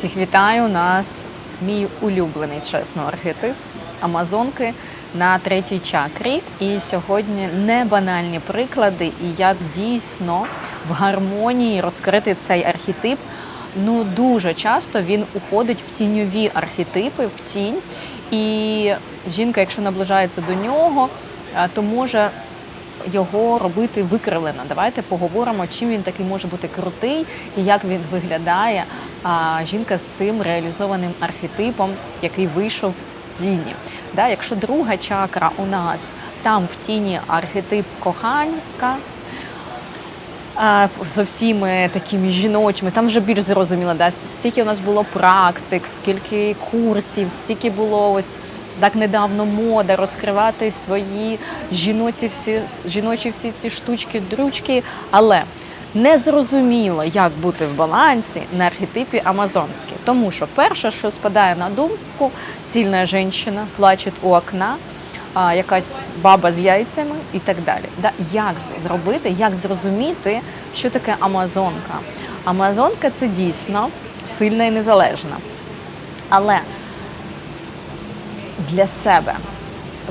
Всіх вітаю. Нас мій улюблений, чесно, архетип Амазонки на третій чакрі. І сьогодні не банальні приклади, і як дійсно в гармонії розкрити цей архетип. Ну дуже часто він уходить в тіньові архетипи, в тінь. І жінка, якщо наближається до нього, то може його робити викривлено. Давайте поговоримо, чим він такий може бути крутий і як він виглядає. А жінка з цим реалізованим архетипом, який вийшов з тіні. Да, якщо друга чакра у нас там в тіні архетип коханька. а, З всіми такими жіночими, там вже більш зрозуміло, да, стільки у нас було практик, скільки курсів, стільки було ось так недавно мода розкривати свої жіноці всі жіночі всі ці штучки, дрючки, але не зрозуміло, як бути в балансі на архетипі Амазонки. Тому що перше, що спадає на думку, сильна жінка плаче у окна, якась баба з яйцями і так далі. Да? Як зробити, як зрозуміти, що таке Амазонка? Амазонка це дійсно сильна і незалежна. Але для себе.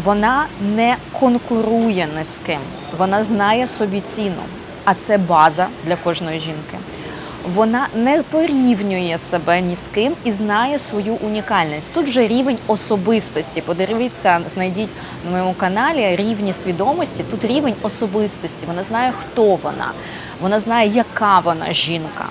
Вона не конкурує ні з ким, вона знає собі ціну, а це база для кожної жінки. Вона не порівнює себе ні з ким і знає свою унікальність. Тут вже рівень особистості. Подивіться, знайдіть на моєму каналі рівні свідомості. Тут рівень особистості. Вона знає, хто вона, вона знає, яка вона жінка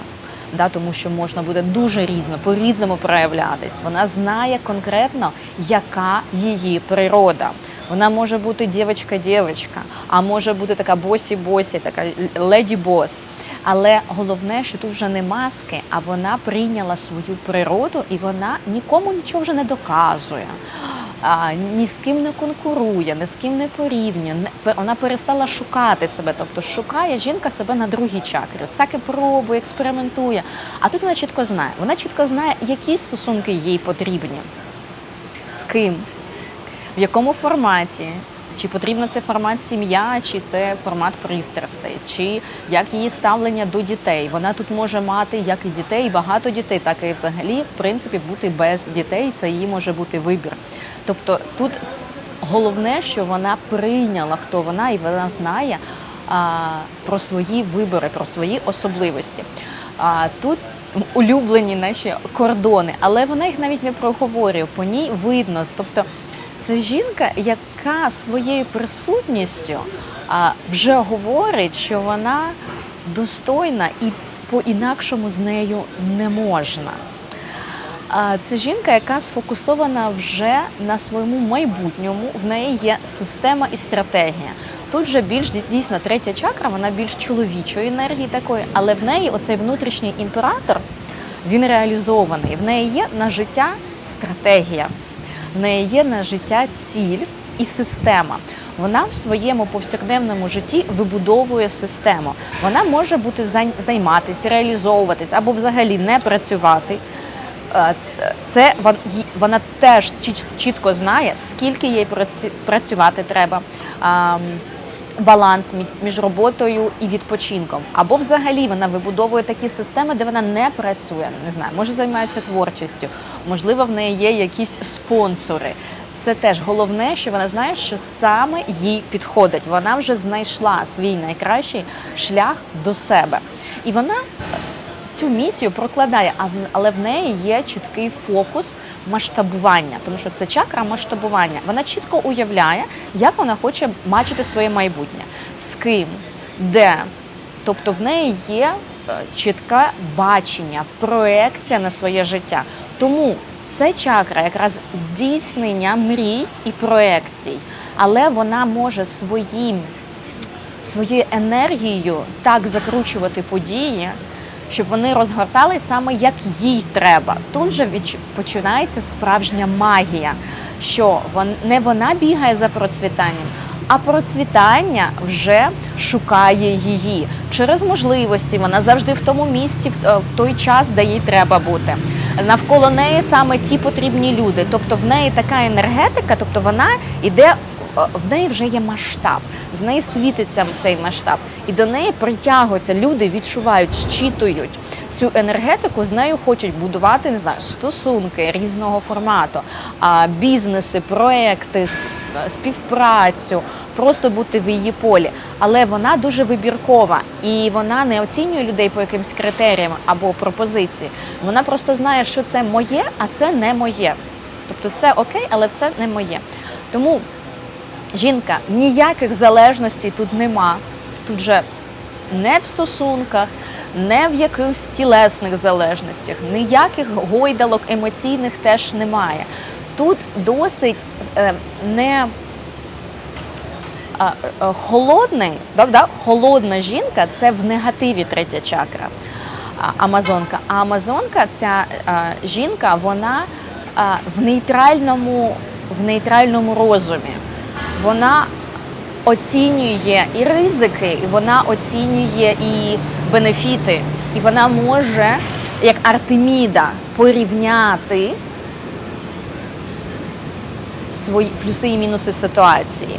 да, тому що можна буде дуже різно, по-різному проявлятись. Вона знає конкретно, яка її природа. Вона може бути дівчинка-дівчинка, а може бути така босі-босі, така леді-бос. Але головне, що тут вже не маски, а вона прийняла свою природу і вона нікому нічого вже не доказує. А, ні з ким не конкурує, ні з ким не порівнює. Не- Вона перестала шукати себе, тобто шукає жінка себе на другій чакрі. Всяке пробує, експериментує. А тут вона чітко знає. Вона чітко знає, які стосунки їй потрібні, з ким, в якому форматі. Чи потрібно це формат сім'я, чи це формат пристрастей, чи як її ставлення до дітей. Вона тут може мати як і дітей, багато дітей, так і взагалі, в принципі, бути без дітей. Це її може бути вибір. Тобто тут головне, що вона прийняла, хто вона, і вона знає а, про свої вибори, про свої особливості. А тут улюблені наші кордони, але вона їх навіть не проговорює. По ній видно. Тобто це жінка, яка своєю присутністю а, вже говорить, що вона достойна і по-інакшому з нею не можна. Це жінка, яка сфокусована вже на своєму майбутньому. В неї є система і стратегія. Тут же більш дійсно третя чакра, вона більш чоловічої енергії такої, але в неї оцей внутрішній імператор він реалізований. В неї є на життя стратегія, в неї є на життя ціль і система. Вона в своєму повсякденному житті вибудовує систему. Вона може бути займатися, реалізовуватись або взагалі не працювати. Е, це- вона теж чітко знає, скільки їй працювати треба. Баланс між роботою і відпочинком, або взагалі вона вибудовує такі системи, де вона не працює. Не знаю, може займається творчістю, можливо, в неї є якісь спонсори. Це теж головне, що вона знає, що саме їй підходить. Вона вже знайшла свій найкращий шлях до себе, і вона цю місію прокладає, але в неї є чіткий фокус масштабування, тому що це чакра масштабування. Вона чітко уявляє, як вона хоче бачити своє майбутнє, з ким, де. Тобто в неї є е, чітке бачення, проекція на своє життя. Тому це чакра якраз здійснення мрій і проекцій, але вона може своїм своєю енергією так закручувати події, щоб вони розгортались саме як їй треба. Тут же починається справжня магія, що не вона бігає за процвітанням, а процвітання вже шукає її через можливості. Вона завжди в тому місці, в, е, той час, де їй треба бути. Навколо неї саме ті потрібні люди. Тобто в неї така енергетика, тобто вона йде в неї вже є масштаб, з неї світиться цей масштаб, і до неї притягуються люди, відчувають, щитують цю енергетику з нею хочуть будувати не знаю, стосунки різного формату, а, бізнеси, проекти, співпрацю, просто бути в її полі. Але вона дуже вибіркова і вона не оцінює людей по якимсь критеріям або пропозиції. Вона просто знає, що це моє, а це не моє. Тобто це окей, але це не моє. Тому жінка ніяких залежностей тут нема. Тут же не в стосунках, не в якихось тілесних залежностях, ніяких гойдалок емоційних теж немає. Тут досить е, не е, холодний, да, холодна жінка це в негативі третя чакра. Амазонка. А Амазонка, ця а, жінка, вона а, в нейтральному, в нейтральному розумі. Вона оцінює і ризики, і вона оцінює і бенефіти, і вона може, як Артеміда, порівняти свої плюси і мінуси ситуації.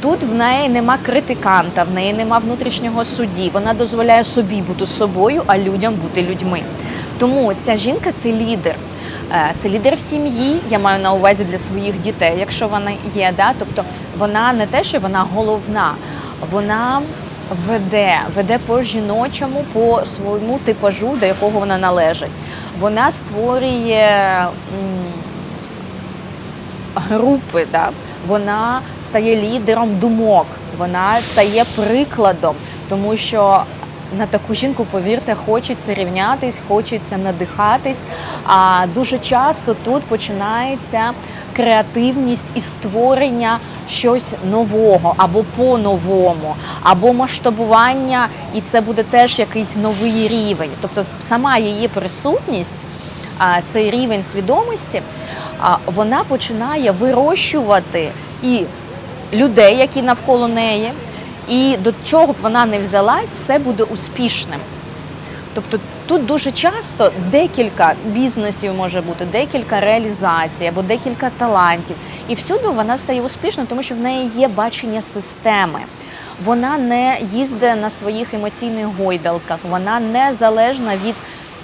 Тут в неї нема критиканта, в неї нема внутрішнього судді. Вона дозволяє собі бути собою, а людям бути людьми. Тому ця жінка це лідер. Е, Це лідер в сім'ї, я маю на увазі для своїх дітей, якщо вона є. Да? Тобто вона не те, що вона головна, вона веде, веде по жіночому, по своєму типажу, до якого вона належить. Вона створює. групи, да? вона стає лідером думок, вона стає прикладом, тому що на таку жінку, повірте, хочеться рівнятись, хочеться надихатись. А дуже часто тут починається креативність і створення щось нового або по-новому, або масштабування, і це буде теж якийсь новий рівень. Тобто, сама її присутність, цей рівень свідомості, вона починає вирощувати і людей, які навколо неї, і до чого б вона не взялась, все буде успішним. Тобто тут дуже часто декілька бізнесів може бути, декілька реалізацій або декілька талантів. І всюди вона стає успішною, тому що в неї є бачення системи. Вона не їздить на своїх емоційних гойдалках, вона не залежна від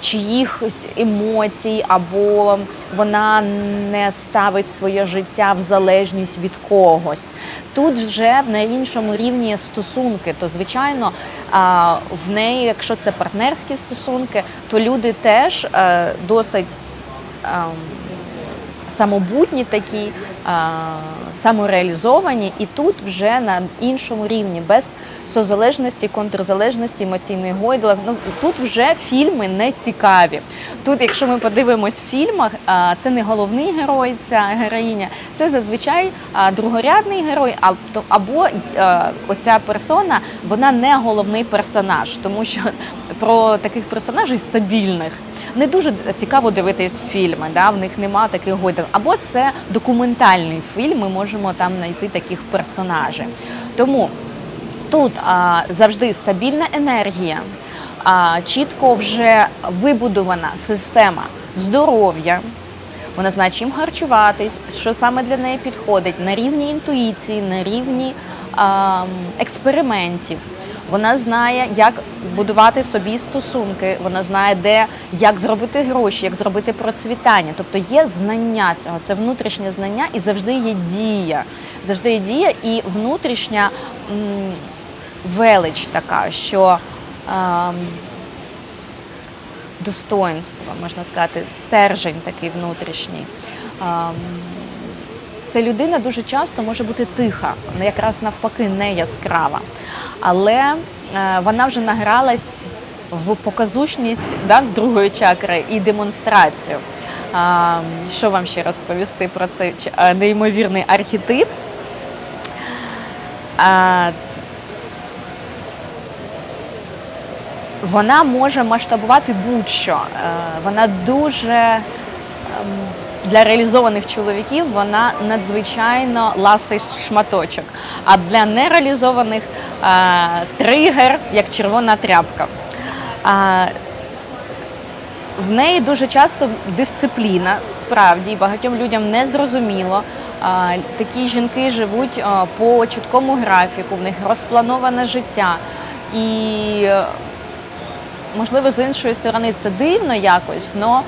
чиїхось емоцій, або вона не ставить своє життя в залежність від когось. Тут вже на іншому рівні стосунки, то звичайно в неї, якщо це партнерські стосунки, то люди теж е, досить ем, самобутні такі, самореалізовані, і тут вже на іншому рівні, без созалежності, контрзалежності, емоційних гойдалок. Ну тут вже фільми не цікаві. Тут, якщо ми подивимось в фільмах, це не головний герой, ця героїня, це зазвичай другорядний герой, або оця персона, вона не головний персонаж, тому що про таких персонажів стабільних не дуже цікаво дивитись фільми. Да? В них нема таких гойдал. Або це документальний фільм. Ми можемо там знайти таких персонажів. Тому тут а, завжди стабільна енергія, а, чітко вже вибудована система здоров'я. Вона знає, чим харчуватись, що саме для неї підходить на рівні інтуїції, на рівні а, експериментів. Вона знає, як будувати собі стосунки, вона знає, де як зробити гроші, як зробити процвітання. Тобто є знання цього, це внутрішнє знання і завжди є дія. Завжди є дія і внутрішня м, велич така, що ем, достоинство, можна сказати, стержень такий внутрішній. Ем, Ця людина дуже часто може бути тиха, якраз навпаки не яскрава. Але е, вона вже награлась в показушність да, з другої чакри і демонстрацію. А, що вам ще розповісти про цей е, неймовірний архетип? А, вона може масштабувати будь-що. Е, Вона дуже ем, для реалізованих чоловіків вона надзвичайно ласий шматочок. А для нереалізованих е, тригер як червона тряпка. А, в неї дуже часто дисципліна, справді багатьом людям не зрозуміло. А, Такі жінки живуть а, по чіткому графіку, в них розплановане життя. І е, можливо, з іншої сторони це дивно якось, але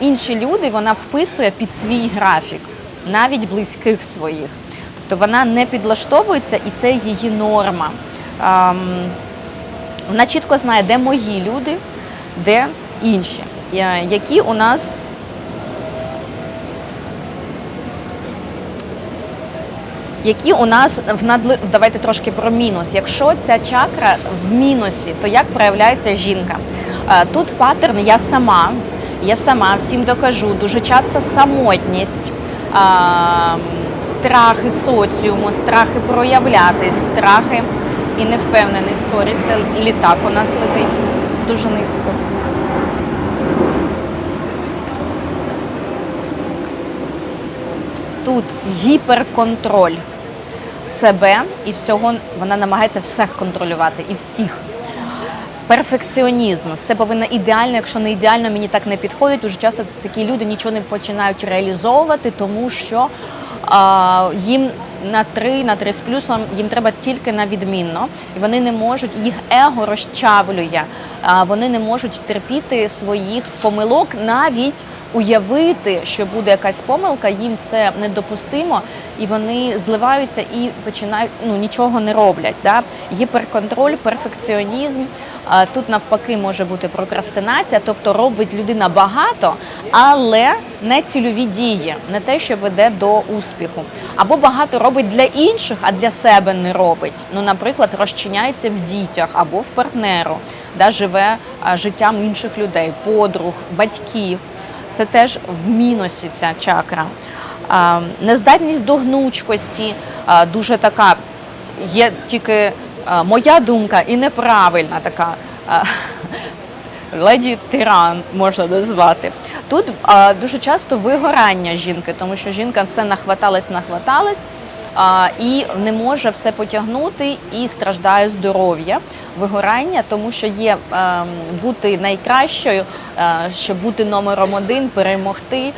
інші люди вона вписує під свій графік, навіть близьких своїх. Тобто вона не підлаштовується і це її норма. Ем, вона чітко знає, де мої люди, де інші, Е, які у нас. Які у нас в надли... давайте трошки про мінус. Якщо ця чакра в мінусі, то як проявляється жінка? Е, Тут паттерн я сама, я сама всім докажу. Дуже часто самотність, страхи соціуму, страхи проявляти, страхи і невпевненість. Сорі, це літак у нас летить дуже низько. Тут гіперконтроль себе і всього вона намагається всіх контролювати і всіх. Перфекціонізм, все повинно ідеально. Якщо не ідеально, мені так не підходить. Дуже часто такі люди нічого не починають реалізовувати, тому що а, їм на три, на три з плюсом їм треба тільки на відмінно, і вони не можуть, їх его розчавлює. А, вони не можуть терпіти своїх помилок навіть. Уявити, що буде якась помилка, їм це недопустимо, і вони зливаються і починають ну нічого не роблять. Да? Гіперконтроль, перфекціонізм. Тут навпаки може бути прокрастинація, тобто робить людина багато, але не цільові дії, не те, що веде до успіху. Або багато робить для інших, а для себе не робить. Ну, наприклад, розчиняється в дітях або в партнеру, да, живе життям інших людей, подруг, батьків. Це теж в мінусі ця чакра. Нездатність до гнучкості дуже така. Є тільки моя думка і неправильна така. Леді тиран можна назвати. Тут а, дуже часто вигорання жінки, тому що жінка все нахваталась, нахваталась а, і не може все потягнути і страждає здоров'я. Вигорання, тому що є е, бути найкращою, е, щоб бути номером один, перемогти.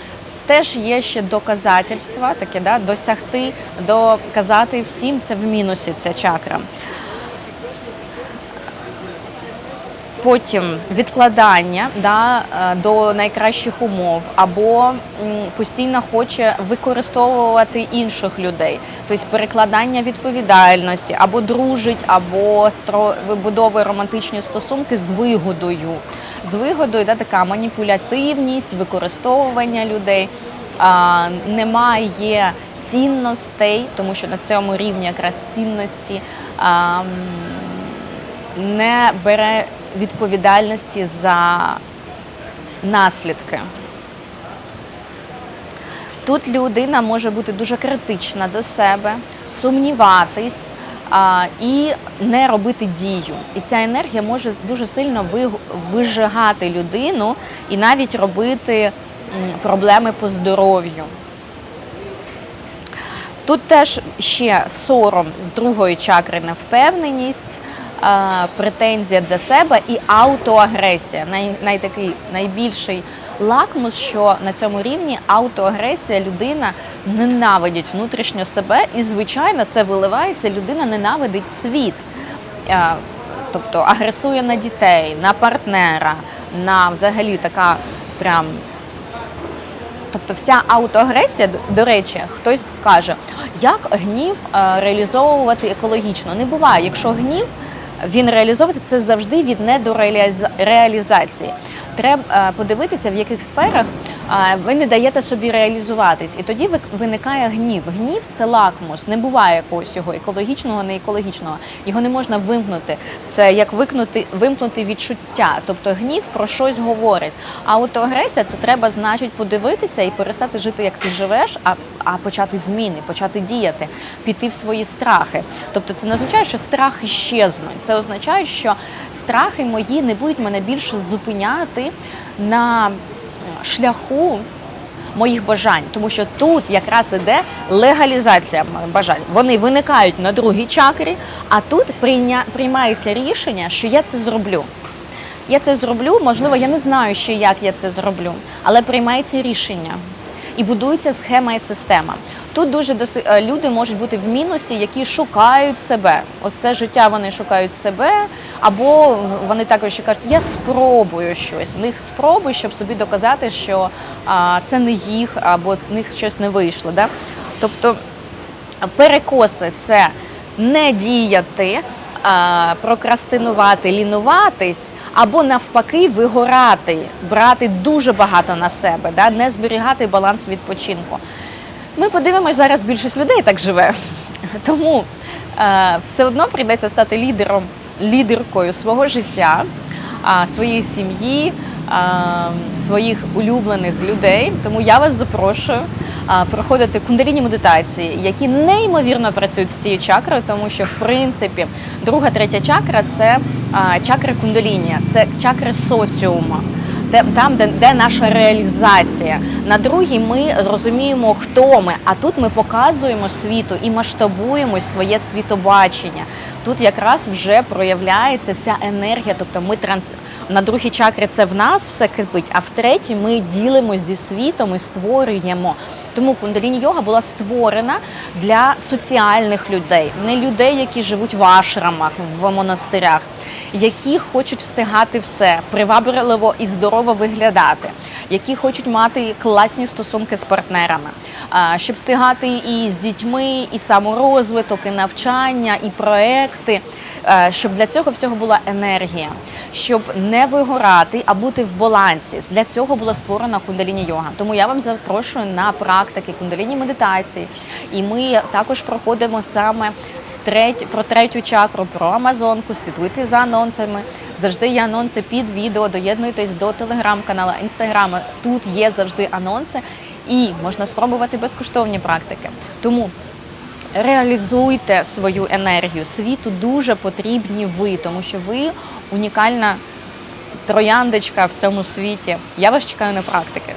Теж є ще доказательства, таке да, досягти, доказати всім це в мінусі ця чакра. Потім відкладання да, е, до найкращих умов, або постійно хоче використовувати інших людей, тобто перекладання відповідальності, або дружить, або вибудовує романтичні стосунки з вигодою. З вигодою да, така маніпулятивність, використовування людей. А, немає цінностей, тому що на цьому рівні якраз цінності а, не бере відповідальності за наслідки. Тут людина може бути дуже критична до себе, сумніватись а, і не робити дію. І ця енергія може дуже сильно вижигати людину і навіть робити проблеми по здоров'ю. Тут теж ще сором з другої чакри невпевненість, претензія до себе і аутоагресія. Най, най такий найбільший лакмус, що на цьому рівні аутоагресія людина ненавидить внутрішньо себе, і звичайно це виливається. Людина ненавидить світ. Е, Тобто агресує на дітей, на партнера, на взагалі така прям Тобто вся аутоагресія, до речі, хтось каже, як гнів е, реалізовувати екологічно. Не буває, якщо гнів він реалізовується, це завжди від недореалізації. Треба е, подивитися, в яких сферах ви не даєте собі реалізуватись, і тоді виникає гнів. Гнів це лакмус, не буває якогось його екологічного, не екологічного. Його не можна вимкнути. Це як викнути, вимкнути відчуття. Тобто гнів про щось говорить. А аутоагресія це треба, значить, подивитися і перестати жити, як ти живеш, а, а почати зміни, почати діяти, піти в свої страхи. Тобто, це не означає, що страхи щезнуть. Це означає, що страхи мої не будуть мене більше зупиняти на шляху моїх бажань, тому що тут якраз іде легалізація бажань. Вони виникають на другій чакрі, а тут приймається рішення, що я це зроблю. Я це зроблю, можливо, я не знаю ще, як я це зроблю, але приймається рішення. І будується схема і система. Тут дуже доси- е, люди можуть бути в мінусі, які шукають себе. Ось це життя вони шукають себе, або вони також кажуть, я спробую щось. В них спроби, щоб собі доказати, що а, це не їх, або в них щось не вийшло. Да? Тобто перекоси це не діяти, прокрастинувати, лінуватись, або навпаки вигорати, брати дуже багато на себе, да? не зберігати баланс відпочинку. Ми подивимось, зараз більшість людей так живе. Тому е, все одно прийдеться стати лідером, лідеркою свого життя, а, своєї сім'ї, а, своїх улюблених людей. Тому я вас запрошую проходити кундаліні медитації, які неймовірно працюють з цією чакрою, тому що в принципі друга, третя чакра це а, чакри кундаліні, це чакри соціуму де- там, де, де наша реалізація. На другій ми розуміємо, хто ми, а тут ми показуємо світу і масштабуємо своє світобачення. Тут якраз вже проявляється ця енергія. Тобто ми транс на другій чакрі це в нас все кипить, а в третій ми ділимось зі світом і створюємо. Тому кундаліні йога була створена для соціальних людей, не людей, які живуть в ашрамах, в монастирях, які хочуть встигати все, привабливо і здорово виглядати, які хочуть мати класні стосунки з партнерами, щоб встигати і з дітьми, і саморозвиток, і навчання, і проекти, щоб для цього всього була енергія, щоб не вигорати, а бути в балансі. Для цього була створена кундаліні йога. Тому я вам запрошую на практики кундаліні медитації. І ми також проходимо саме треть, про третю чакру, про Амазонку. Слідуйте за анонсами. Завжди є анонси під відео. Доєднуйтесь до телеграм-каналу, інстаграма. Тут є завжди анонси, і можна спробувати безкоштовні практики. Тому реалізуйте свою енергію. Світу дуже потрібні ви, тому що ви унікальна трояндочка в цьому світі. Я вас чекаю на практики.